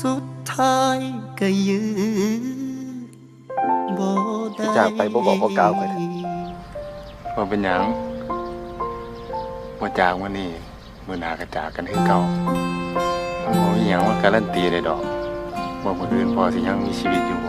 สุดท้ายก็ยื้อบ่ได้จากไปบ่บอกบ่กล่าวไปว่าเป็นหยังว่าจากวันนี้มื่อหนากระจากกันคือเก่ามันบ่มีหยังว่าการันตีเลยดอกว่าคนอื่นพอสิยังมีชีวิตอยู่